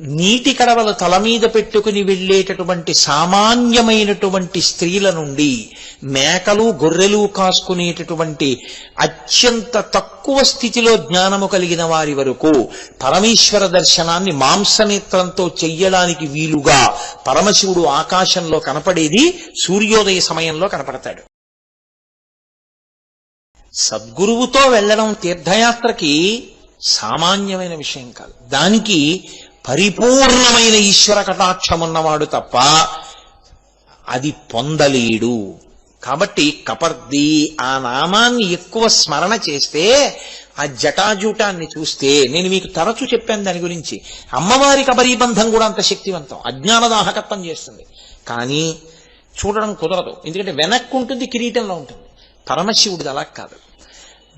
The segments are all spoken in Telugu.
నీటి కడవలు తల మీద పెట్టుకుని వెళ్ళేటటువంటి సామాన్యమైనటువంటి స్త్రీల నుండి మేకలు గొర్రెలు కాసుకునేటటువంటి అత్యంత తక్కువ స్థితిలో జ్ఞానము కలిగిన వారి వరకు పరమేశ్వర దర్శనాన్ని మాంసనేత్రంతో చెయ్యడానికి వీలుగా పరమశివుడు ఆకాశంలో కనపడేది సూర్యోదయ సమయంలో కనపడతాడు. సద్గురువుతో వెళ్ళడం తీర్థయాత్రకి సామాన్యమైన విషయం కాదు. దానికి పరిపూర్ణమైన ఈశ్వర కటాక్షం ఉన్నవాడు తప్ప అది పొందలేడు. కాబట్టి కపర్ది ఆ నామాన్ని ఎక్కువ స్మరణ చేస్తే ఆ జటాజూటాన్ని చూస్తే నేను మీకు తరచూ చెప్పాను దాని గురించి. అమ్మవారి కబరీబంధం కూడా అంత శక్తివంతం. అజ్ఞానదాహకత్వం చేస్తుంది. కానీ చూడడం కుదరదు. ఎందుకంటే వెనక్కు ఉంటుంది కిరీటంలో ఉంటుంది. పరమశివుడిది అలా కాదు.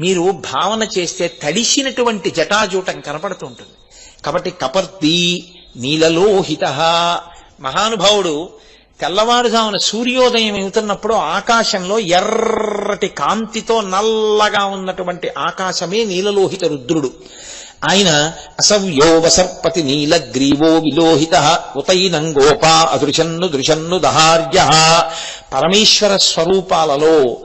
మీరు భావన చేస్తే తడిసినటువంటి జటాజూటం కనపడుతూ ఉంటుంది. కాబట్టి కపర్తి నీలలోహిత. మహానుభావుడు తెల్లవారుజామున సూర్యోదయం అవుతున్నప్పుడు ఆకాశంలో ఎర్రటి కాంతితో నల్లగా ఉన్నటువంటి ఆకాశమే నీలలోహిత రుద్రుడు. ఆయన అసవ్యో వసర్పతి నీలగ్రీవో విలోహిత. ఉతైనం గోపా అదృశన్ను దృశన్ను దహార్య. పరమేశ్వర స్వరూపాలలో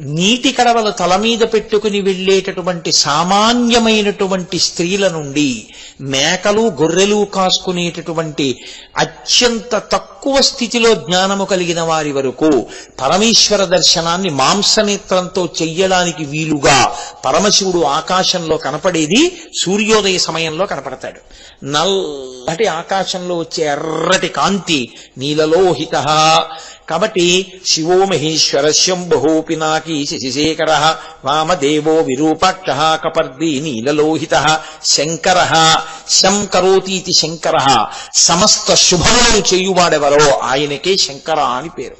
నీటి కడవలు తల మీద పెట్టుకుని వెళ్ళేటటువంటి సామాన్యమైనటువంటి స్త్రీల నుండి మేకలు గొర్రెలు కాసుకునేటటువంటి అత్యంత తక్కువ స్థితిలో జ్ఞానము కలిగిన వారి వరకు పరమేశ్వర దర్శనాన్ని మాంసనేత్రంతో చెయ్యడానికి వీలుగా పరమశివుడు ఆకాశంలో కనపడేది సూర్యోదయ సమయంలో కనపడతాడు. నల్లటి ఆకాశంలో వచ్చే ఎర్రటి కాంతి నీలలోహిత. కాబట్టి శివో మహేశ్వర శంభోపినాక శశిశేఖర వామదేవో విరూపాక్ష కపర్దీ నీలలోహిత శంకర శం కరోతీతి శంకర సమస్త శుభములను చేయువాడెవరో ఆయనకే శంకర అని పేరు.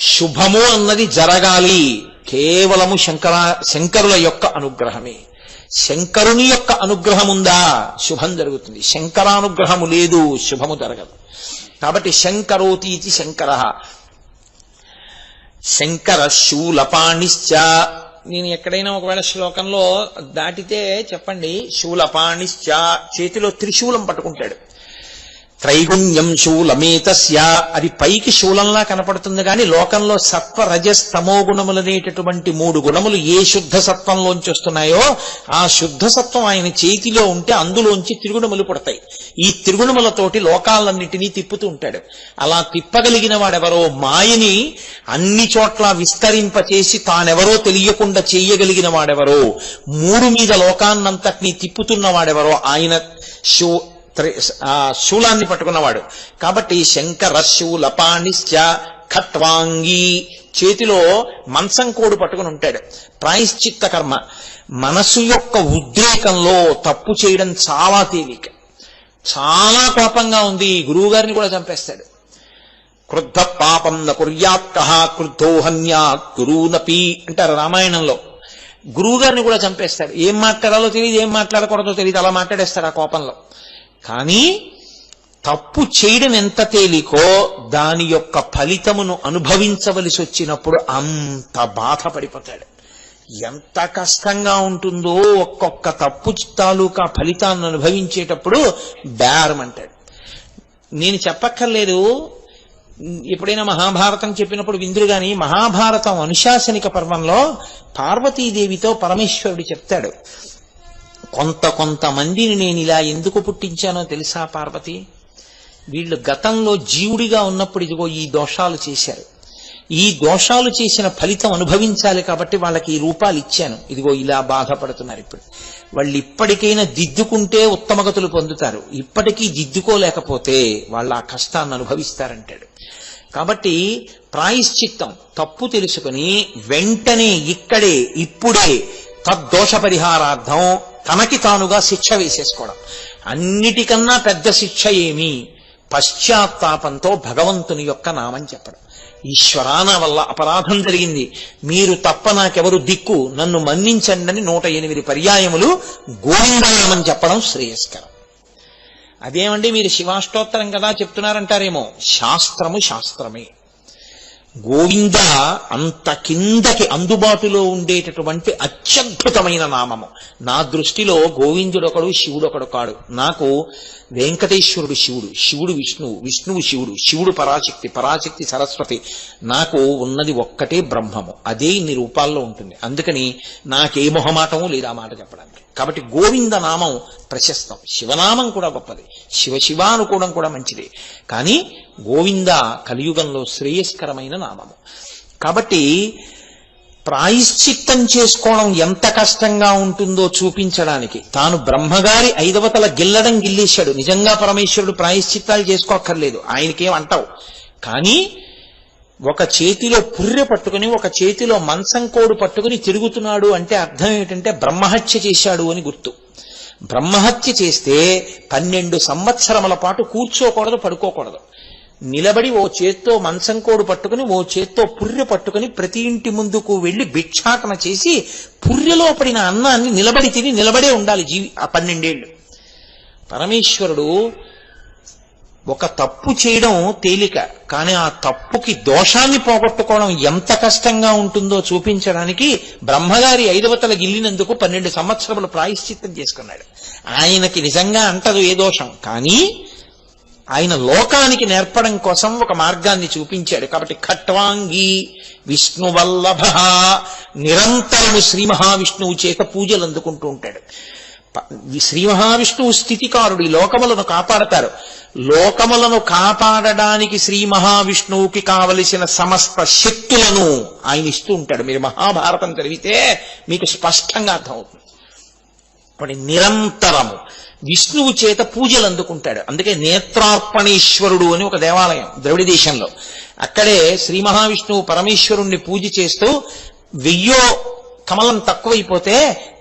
శుభము అన్నది జరగాలి కేవలము శంకర శంకరుల యొక్క అనుగ్రహమే. శంకరుని యొక్క అనుగ్రహం ఉందా శుభం జరుగుతుంది. శంకరానుగ్రహము లేదు శుభము జరగదు. కాబట్టి శంకరోతీతి శంకర. శంకర శూలపాణిశ్చ నేను ఎక్కడైనా ఒకవేళ శ్లోకంలో దాటితే చెప్పండి శూలపాణిశ్చ. చేతిలో త్రిశూలం పట్టుకుంటాడు. త్రైగుణ్యం శూలమేతస్య. అది పైకి శూలంలా కనపడుతుంది కానీ లోకంలో సత్వ రజస్ తమో గుణములనేటటువంటి మూడు గుణములు ఏ శుద్ధ సత్వంలోంచి వస్తున్నాయో ఆ శుద్ధ సత్వం ఆయన చేతిలో ఉంటే అందులోంచి త్రిగుణములు పుడతాయి. ఈ త్రిగుణములతోటి లోకాలన్నిటినీ తిప్పుతూ ఉంటాడు. అలా తిప్పగలిగిన వాడెవరో మాయని అన్ని చోట్ల విస్తరింపచేసి తానెవరో తెలియకుండా చేయగలిగిన వాడెవరో మూడు మీద లోకాన్నంతటినీ తిప్పుతున్న వాడెవరో ఆయన శూ ఆ శూలాన్ని పట్టుకున్నవాడు. కాబట్టి శంకర శూలపాణిశ్చ ఖట్వాంగి చేతిలో మంచం కోడు పట్టుకుని ఉంటాడు. ప్రాయశ్చిత్త కర్మ. మనసు యొక్క ఉద్రేకంలో తప్పు చేయడం చాలా తేలిక. చాలా కోపంగా ఉంది. గురువు గారిని కూడా చంపేస్తాడు. క్రుద్ధ పాపం న కుర్యాత్క క్రుద్ధో గురువునపి అంటారు రామాయణంలో. గురువు గారిని కూడా చంపేస్తాడు. ఏం మాట్లాడాలో తెలియదు ఏం మాట్లాడకూడదో తెలియదు. అలా మాట్లాడేస్తాడు ఆ కోపంలో. కానీ తప్పు చేయడం ఎంత తేలికో దాని యొక్క ఫలితమును అనుభవించవలసి వచ్చినప్పుడు అంత బాధపడిపోతాడు. ఎంత కష్టంగా ఉంటుందో ఒక్కొక్క తప్పు తాలూకా ఫలితాన్ని అనుభవించేటప్పుడు బేరమంటాడు. నేను చెప్పక్కర్లేదు. ఎప్పుడైనా మహాభారతం చెప్పినప్పుడు విందురు గాని మహాభారతం అనుశాసనిక పర్వంలో పార్వతీదేవితో పరమేశ్వరుడు చెప్తాడు. కొంత కొంతమందిని నేను ఇలా ఎందుకు పుట్టించానో తెలుసా పార్వతి? వీళ్ళు గతంలో జీవుడిగా ఉన్నప్పుడు ఇదిగో ఈ దోషాలు చేశారు. ఈ దోషాలు చేసిన ఫలితం అనుభవించాలి కాబట్టి వాళ్ళకి ఈ రూపాలు ఇచ్చాను. ఇదిగో ఇలా బాధపడుతున్నారు ఇప్పుడు. వాళ్ళు ఇప్పటికైనా దిద్దుకుంటే ఉత్తమగతులు పొందుతారు. ఇప్పటికీ దిద్దుకోలేకపోతే వాళ్ళు ఆ కష్టాన్ని అనుభవిస్తారంటాడు. కాబట్టి ప్రాయశ్చిత్తం తప్పు తెలుసుకుని వెంటనే ఇక్కడే ఇప్పుడే తద్దోష పరిహారార్థం తనకి తానుగా శిక్ష వేసేసుకోవడం. అన్నిటికన్నా పెద్ద శిక్ష ఏమి పశ్చాత్తాపంతో భగవంతుని యొక్క నామం చెప్పడం. ఈశ్వరాన నా వల్ల అపరాధం జరిగింది. మీరు తప్ప నాకెవరు దిక్కు నన్ను మన్నించండి అని నూట ఎనిమిది పర్యాయములు గోవిందనామం చెప్పడం శ్రేయస్కరం. అదేమండి మీరు శివాష్టోత్తరం కదా చెప్తున్నారంటారేమో? శాస్త్రము శాస్త్రమే. గోవింద అంత కిందకి అందుబాటులో ఉండేటటువంటి అత్యద్భుతమైన నామము. నా దృష్టిలో గోవిందుడొకడు శివుడొకడు కాడు. నాకు వెంకటేశ్వరుడు శివుడు శివుడు విష్ణువు విష్ణువు శివుడు శివుడు పరాశక్తి పరాశక్తి సరస్వతి. నాకు ఉన్నది ఒక్కటే బ్రహ్మము. అదే ఇన్ని రూపాల్లో ఉంటుంది. అందుకని నాకే మొహమాటము లేదా మాట చెప్పడానికి. కాబట్టి గోవింద నామం ప్రశస్తం. శివనామం కూడా గొప్పది. శివ శివ అనుకోవడం కూడా మంచిదే. కానీ గోవింద కలియుగంలో శ్రేయస్కరమైన నామము. కాబట్టి ప్రాయశ్చిత్తం చేసుకోవడం ఎంత కష్టంగా ఉంటుందో చూపించడానికి తాను బ్రహ్మగారి ఐదవతల గిల్లడం గిల్లేశాడు. నిజంగా పరమేశ్వరుడు ప్రాయశ్చిత్తాలు చేసుకోక్కర్లేదు. ఆయనకేం అంటావు? కానీ ఒక చేతిలో పుర్రె పట్టుకుని ఒక చేతిలో మంచం కోడు పట్టుకుని తిరుగుతున్నాడు అంటే అర్థం ఏమిటంటే బ్రహ్మహత్య చేశాడు అని గుర్తు. బ్రహ్మహత్య చేస్తే పన్నెండు సంవత్సరముల పాటు కూర్చోకూడదు పడుకోకూడదు. నిలబడి ఓ చేత్తో మంచం కోడు పట్టుకుని ఓ చేత్తో పుర్రె పట్టుకుని ప్రతి ఇంటి ముందుకు వెళ్ళి భిక్షాటన చేసి పుర్రెలో పడిన అన్నాన్ని నిలబడి తిని నిలబడే ఉండాలి జీవి ఆ పన్నెండేళ్ళు పరమేశ్వరుడు ఒక తప్పు చేయడం తేలిక కానీ ఆ తప్పుకి దోషాన్ని పోగొట్టుకోవడం ఎంత కష్టంగా ఉంటుందో చూపించడానికి బ్రహ్మగారి ఐదవతల గిల్లినందుకు పన్నెండు సంవత్సరములు ప్రాయశ్చిత్తం చేసుకున్నాడు. ఆయనకి నిజంగా అంటదు ఏ దోషం. కానీ ఆయన లోకానికి నేర్పడం కోసం ఒక మార్గాన్ని చూపించాడు. కాబట్టి ఖట్వాంగి విష్ణువల్లభ నిరంతరము శ్రీ మహావిష్ణువు చేత పూజలు అందుకుంటూ ఉంటాడు. శ్రీ మహావిష్ణువు స్థితికారుడు. ఈ లోకములను కాపాడతారు. లోకములను కాపాడడానికి శ్రీ మహావిష్ణువుకి కావలసిన సమస్త శక్తులను ఆయన ఇస్తూ ఉంటాడు. మీరు మహాభారతం చదివితే మీకు స్పష్టంగా అర్థమవుతుంది. కాబట్టి నిరంతరము. విష్ణువు చేత పూజలు అందుకుంటాడు. అందుకే నేత్రార్పణేశ్వరుడు అని ఒక దేవాలయం ద్రవిడ దేశంలో అక్కడే శ్రీ మహావిష్ణువు పరమేశ్వరుణ్ణి పూజ చేస్తూ వెయ్యో కమలం తక్కువైపోతే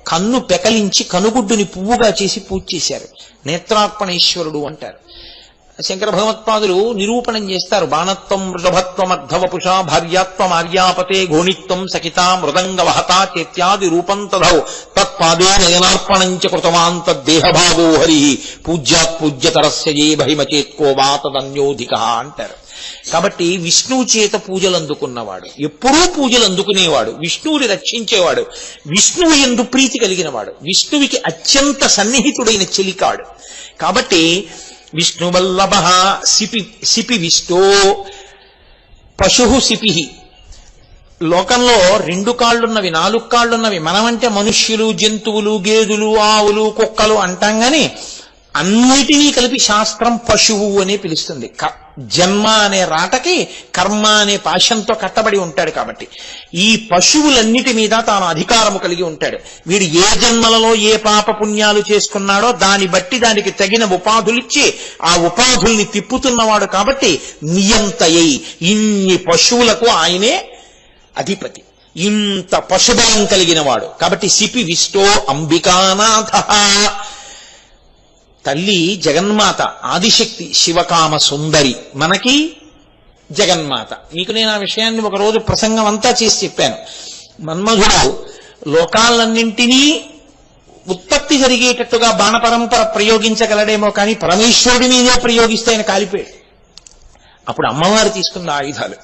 కన్ను పెకలించి కనుగుడ్డుని పువ్వుగా చేసి పూజ చేశారు. నేత్రార్పణేశ్వరుడు అంటారు. శంకర భగవత్పాదులు నిరూపణం చేస్తారు. బాణత్వం వృషభత్వం అర్ధవపుష భార్యాత్వం ఆర్యాపతే ఘోణిత్వం సఖితా మృదంగ వహత చేత్యాది రూపం తధౌ తత్పాదే నయనార్పణం చ కృతవాన్ తద్దేహభాగో హరి. పూజ్యాత్ పూజ్యతరస్య ఏ భహిమచేత్కో వా తదన్యోధిక అంటారు. కాబట్టి విష్ణువు చేత పూజలు అందుకున్నవాడు ఎప్పుడూ పూజలు అందుకునేవాడు విష్ణువుని రక్షించేవాడు విష్ణువు ఎందు ప్రీతి కలిగినవాడు విష్ణువికి అత్యంత సన్నిహితుడైన చెలికాడు. కాబట్టి విష్ణువల్లభ సిపి సిపి విష్టో పశు సిపి లోకంలో రెండు కాళ్ళున్నవి నాలుగు కాళ్ళున్నవి మనమంటే మనుష్యులు జంతువులు గేదెలు ఆవులు కుక్కలు అంటాం గాని అన్నిటినీ కలిపి శాస్త్రం పశువు అని పిలుస్తుంది. జన్మ అనే రాటకి కర్మ అనే పాశంతో కట్టబడి ఉంటాడు కాబట్టి. ఈ పశువులన్నిటి మీద తాను అధికారము కలిగి ఉంటాడు. వీడు ఏ జన్మలలో ఏ పాప పుణ్యాలు చేసుకున్నాడో దాన్ని బట్టి దానికి తగిన ఉపాధులిచ్చి ఆ ఉపాధుల్ని తిప్పుతున్నవాడు కాబట్టి నియంతయ్యి ఇన్ని పశువులకు ఆయనే అధిపతి. ఇంత పశుబలం కలిగిన వాడు కాబట్టి సిపి విష్టో అంబికానాథ. తల్లి జగన్మాత ఆదిశక్తి శివకామ సుందరి. మనకి జగన్మాత. మీకు నేను ఆ విషయాన్ని ఒక రోజు ప్రసంగం అంతా చేసి చెప్పాను. మన్మధుడు లోకాలన్నింటినీ ఉత్పత్తి జరిగేటట్టుగా బాణపరంపర ప్రయోగించగలడేమో కానీ పరమేశ్వరుడి మీదే ప్రయోగిస్తే ఆయన కాలిపోయాడు. అప్పుడు అమ్మవారు తీసుకున్న ఆయుధాలు.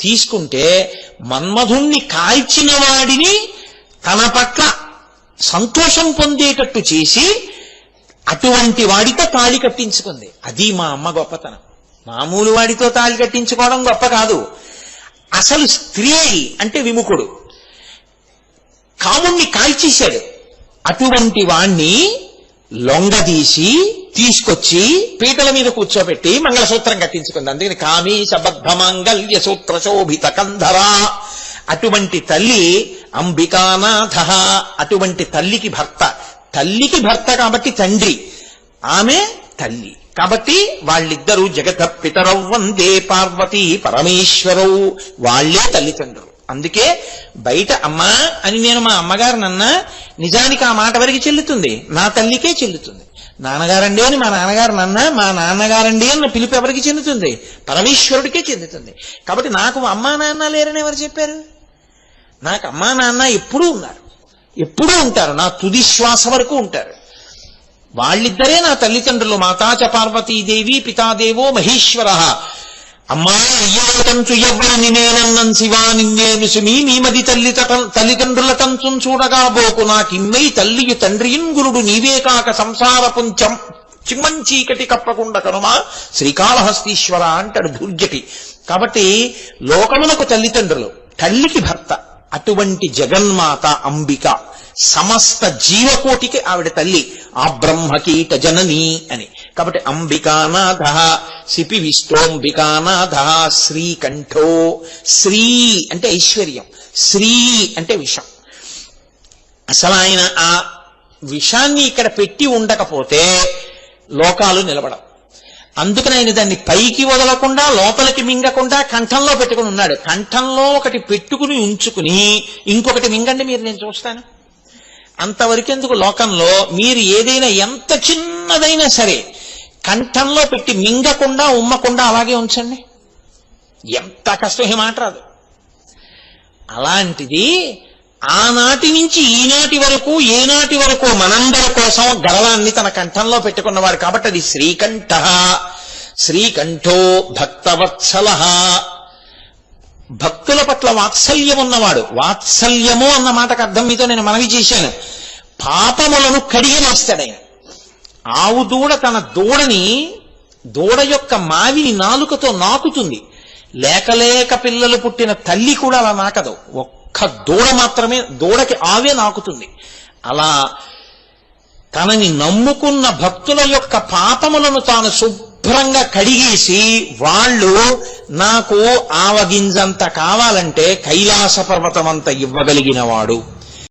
తీసుకుంటే మన్మధుణ్ణి కాల్చిన వాడిని తన పట్ల సంతోషం పొందేటట్టు చేసి అటువంటి వాడితో తాళి కట్టించుకుంది. అది మా అమ్మ గొప్పతనం. మామూలు వాడితో తాళి కట్టించుకోవడం గొప్ప కాదు. అసలు స్త్రీ అంటే విముఖుడు. కాముణ్ణి కాల్చేశాడు. అటువంటి వాణ్ణి లొంగదీసి తీసుకొచ్చి పీటల మీద కూర్చోబెట్టి మంగళసూత్రం కట్టించుకుంది. అందుకని కామి సబద్ధ సూత్ర శోభిత కంధరా. అటువంటి తల్లి అంబికానాథ. అటువంటి తల్లికి భర్త. తల్లికి భర్త కాబట్టి తండ్రి ఆమె తల్లి. కాబట్టి వాళ్ళిద్దరూ జగత పితరౌ వందే పార్వతీ పరమేశ్వరవు వాళ్ళే తల్లిదండ్రులు. అందుకే బయట అమ్మా అని నేను మా అమ్మగారినన్నా నిజానికి ఆ మాట వరకు చెల్లుతుంది? నా తల్లికే చెల్లుతుంది. నాన్నగారండి అని మా నాన్నగారు నన్న మా నాన్నగారండి అన్న పిలుపు ఎవరికి చెందుతుంది? పరమేశ్వరుడికే చెందుతుంది. కాబట్టి నాకు అమ్మా నాన్న లేరని ఎవరు చెప్పారు? నాకు అమ్మా నాన్న ఎప్పుడూ ఉన్నారు. ఎప్పుడూ ఉంటారు నా తుది శ్వాస వరకు ఉంటారు. వాళ్ళిద్దరే నా తల్లిదండ్రులు మాతాచ పార్వతీదేవి పితాదేవో మహేశ్వర. అమ్మా అయ్యటంచు ఎవ్వరిని నేనన్నం శివా నిన్నేను సుమి నీమది తల్లి తల్లిదండ్రుల తంచుం చూడగా బోకు. నాకిమ్మై తల్లియు తండ్రియున్ గురుడు నీవే కాక సంసార పుంచం చిమ్మంచీకటి కప్పకుండా కనుమా. శ్రీకాళహస్తీశ్వర అంటాడు దుర్జటి కాబట్టి లోకమునకు తల్లిదండ్రులు తల్లికి భర్త. అటువంటి జగన్మాత అంబిక సమస్త జీవకోటికి ఆవిడ తల్లి ఆ బ్రహ్మకీట జనని అని. కాబట్టి అంబికానాథ సిపి విష్టోంబికానాథ శ్రీకంఠో శ్రీ అంటే ఐశ్వర్యం శ్రీ అంటే విషం. అసలు ఆయన ఆ విషాన్ని ఇక్కడ పెట్టి ఉండకపోతే లోకాలు నిలబడవు. అందుకని ఆయన దాన్ని పైకి వదలకుండా లోపలికి మింగకుండా కంఠంలో పెట్టుకుని ఉన్నాడు. కంఠంలో ఒకటి పెట్టుకుని ఉంచుకుని ఇంకొకటి మింగండి మీరు నేను చూస్తాను. అంతవరకెందుకు లోకంలో మీరు ఏదైనా ఎంత చిన్నదైనా సరే కంఠంలో పెట్టి మింగకుండా ఉమ్మకుండా అలాగే ఉంచండి. ఎంత కష్టం ఏమాట మాట రాదు. అలాంటిది ఆనాటి నుంచి ఈనాటి వరకు ఏనాటి వరకు మనందరి కోసం గరళాన్ని తన కంఠంలో పెట్టుకున్నవాడు కాబట్టి అది శ్రీకంఠ. శ్రీకంఠో భక్తవత్సల. భక్తుల పట్ల వాత్సల్యం ఉన్నవాడు. వాత్సల్యము అన్న మాటకు అర్థం మీతో నేను మనవి చేశాను. పాపములను కడిగినేస్తాడు ఆయన. ఆవు దూడ తన దూడని దూడ యొక్క మావిని నాలుకతో నాకుతుంది. లేకలేక పిల్లలు పుట్టిన తల్లి కూడా అలా నాకదు. ఒక్క దూడ మాత్రమే దూడకి ఆవే నాకుతుంది. అలా తనని నమ్ముకున్న భక్తుల యొక్క పాపములను తాను శుభ్రంగా కడిగేసి వాళ్ళు నాకు ఆవగింజంత కావాలంటే కైలాస పర్వతమంత ఇవ్వగలిగిన వాడు